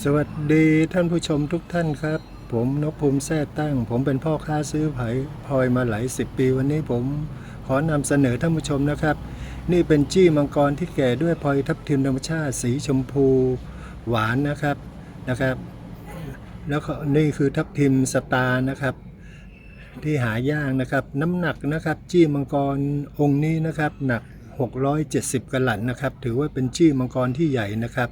สวัสดีท่านผู้ชมทุกท่านครับ ผมนพภูมิแท้ตั้ง ผมเป็นพ่อค้าซื้อไผ่พลอยมาหลายสิบปี วันนี้ผมขอนำเสนอท่านผู้ชมนะครับ นี่เป็นจี้มังกรที่แก่ด้วยพลอยทับทิมธรรมชาติสีชมพูหวานนะครับนะครับ แล้วก็นี่คือทับทิมสตาร์นะครับที่หายากนะครับ น้ำหนักนะครับ จี้มังกรองค์นี้นะครับ หนัก 670กะลัดนะครับ ถือว่าเป็นจี้มังกรที่ใหญ่นะครับ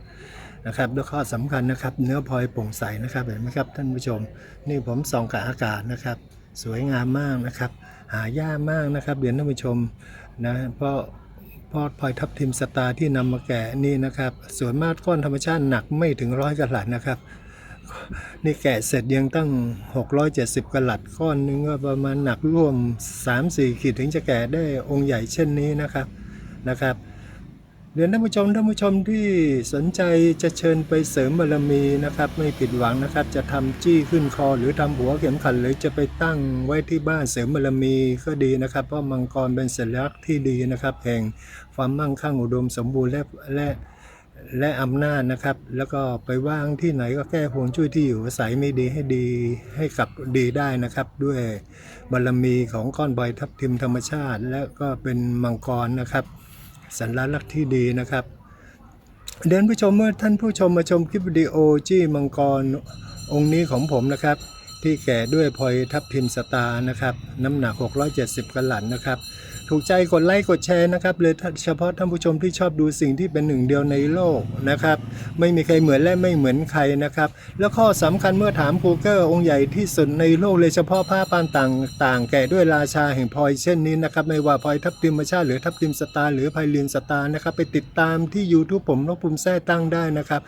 นะครับแล้วข้อสำคัญนะครับ เนื้อพลอยโปร่งใสนะครับเห็นไหมครับท่านผู้ชม นี่ผมส่องกับอากาศนะครับ สวยงามมากนะครับ หายากมากนะครับเดี๋ยวท่านผู้ชมนะเพราะเพราะพลอยทับทิมสตาร์ที่นำมาแกะนี่นะครับส่วนมากก้อนธรรมชาติหนักไม่ถึงร้อยกะลัดนะครับ นี่แกะเสร็จยังตั้ง 670กะลัดก้อนหนึงก็ประมาณหนักร่วม 3-4 ขีดถึงจะแกะได้องค์ใหญ่เช่นนี้นะครับนะครับ เรียนท่านผู้ชมท่านผู้ชมที่สนใจจะเชิญไปเสริมบารมีนะครับ ไม่ผิดหวังนะครับ จะทำจี้ขึ้นคอหรือทำหัวเข็มขัดหรือจะไปตั้งไว้ที่บ้านเสริมบารมีก็ดีนะครับ เพราะมังกรเป็นสัญลักษณ์ที่ดีนะครับ แห่งความมั่งคั่งอุดมสมบูรณ์และและและอำนาจนะครับ แล้วก็ไปว่างที่ไหนก็แก้พวงช่วยที่อยู่อาศัยไม่ดีให้ดีให้กลับดีได้นะครับ ด้วยบารมีของก้อนใบทับทิมธรรมชาติ และก็เป็นมังกรนะครับ สัญลักษณ์ที่ดีนะครับ เดินผู้ชมเมื่อท่านผู้ชมมาชมคลิปวิดีโอจี้มังกรองค์นี้ของผมนะครับ ที่แก่ด้วยพลอยทับทิมสตาร์นะครับ น้ำหนัก 670กะลัดนะครับ ถูกใจกดไลค์กดแชร์นะครับเลยเฉพาะท่านผู้ชมที่ชอบดูสิ่งที่เป็นหนึ่งเดียวในโลกนะครับ ไม่มีใครเหมือนและไม่เหมือนใครนะครับ แล้วข้อสำคัญเมื่อถามกูเกอร์องค์ใหญ่ที่สุดในโลกเลยเฉพาะผ้าปานต่างต่างแก่ด้วยราชาแห่งพลอยเช่นนี้นะครับ ไม่ว่าพลอยทับทิมธรรมชาติหรือทับทิมสตาร์หรือไพลินสตาร์นะครับ ไปติดตามที่ YouTube ผมนกภูมิแท้ตั้งได้นะครับ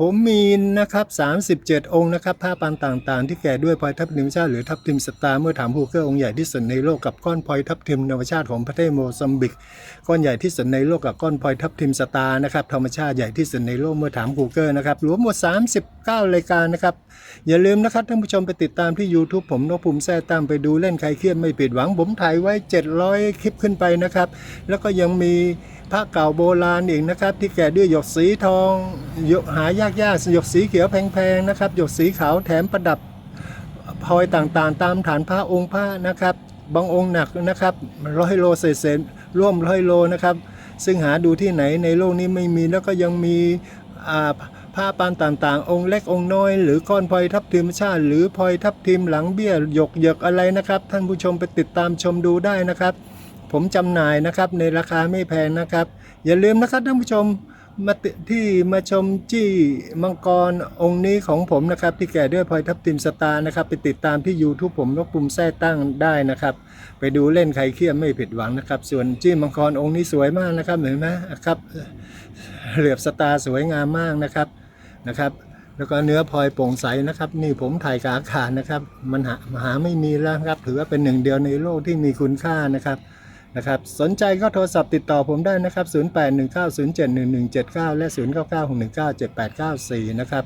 ผมมีนะครับ 37 องค์นะครับผ้าปานต่างๆ ที่แก่ด้วยพลอยทับทิมชาติหรือทับทิมสตาร์เมื่อถามฮูเกอร์องค์ใหญ่ที่สุดในโลกกับก้อนพลอยทับทิมธรรมชาติของประเทศโมซัมบิก ก้อนใหญ่ที่สุดในโลกกับก้อนพลอยทับทิมสตาร์นะครับธรรมชาติใหญ่ที่สุดในโลกเมื่อถามกูเกอร์นะครับรวมหมด 39 รายการนะครับ อย่าลืมนะครับท่านผู้ชมไปติดตามที่ YouTube ผมนกภูมิแท้ตั้งไปดูเล่นใครเครียดไม่ผิดหวังผมถ่ายไว้ 700 คลิปขึ้นไปนะครับแล้วก็ยังมีพระเก่าโบราณอีกนะครับ ที่แก่ด้วยหยกสีทองหยกหายากๆหยกสีเขียวแพงๆนะครับหยกสีขาวแถมประดับพลอยต่างๆ ตามฐานพระองค์พระนะครับบางองค์หนักนะครับร้อยโลเศษร่วมร้อยโลนะครับ ซึ่งหาดูที่ไหนในโลกนี้ไม่มีแล้วก็ยังมีผ้าปานต่างๆ องค์เล็กองค์น้อย หรือก้อนพลอยทับทิมชาติ หรือพลอยทับทิมหลังเบี้ยหยกเหยกอะไรนะครับ ท่านผู้ชมไปติดตามชมดูได้นะครับ ผมจำหน่ายนะครับในราคาไม่แพงนะครับ อย่าลืมนะครับท่านผู้ชมมาที่มาชมจี้มังกรองค์นี้ของผมนะครับ ที่แก่ด้วยพลอยทับทิมสตาร์นะครับ ไปติดตามที่ YouTube ผมนกปุ่มแท้ตั้งได้นะครับ ไปดูเล่นใครเครียดไม่ผิดหวังนะครับ ส่วนจี้มังกรองค์นี้สวยมากนะครับเห็นไหมครับ เหลือบสตาร์สวยงามมากนะครับนะครับ แล้วก็เนื้อพลอยโปร่งใสนะครับ นี่ผมถ่ายกบอาคารนะครับ มันหาหาไม่มีแล้วครับ ถือว่าเป็นหนึ่งเดียวในโลกที่มีคุณค่านะครับ นะครับสนใจก็โทรศัพท์ติดต่อผมได้นะครับ 0819071179 และ 0996197894 นะครับ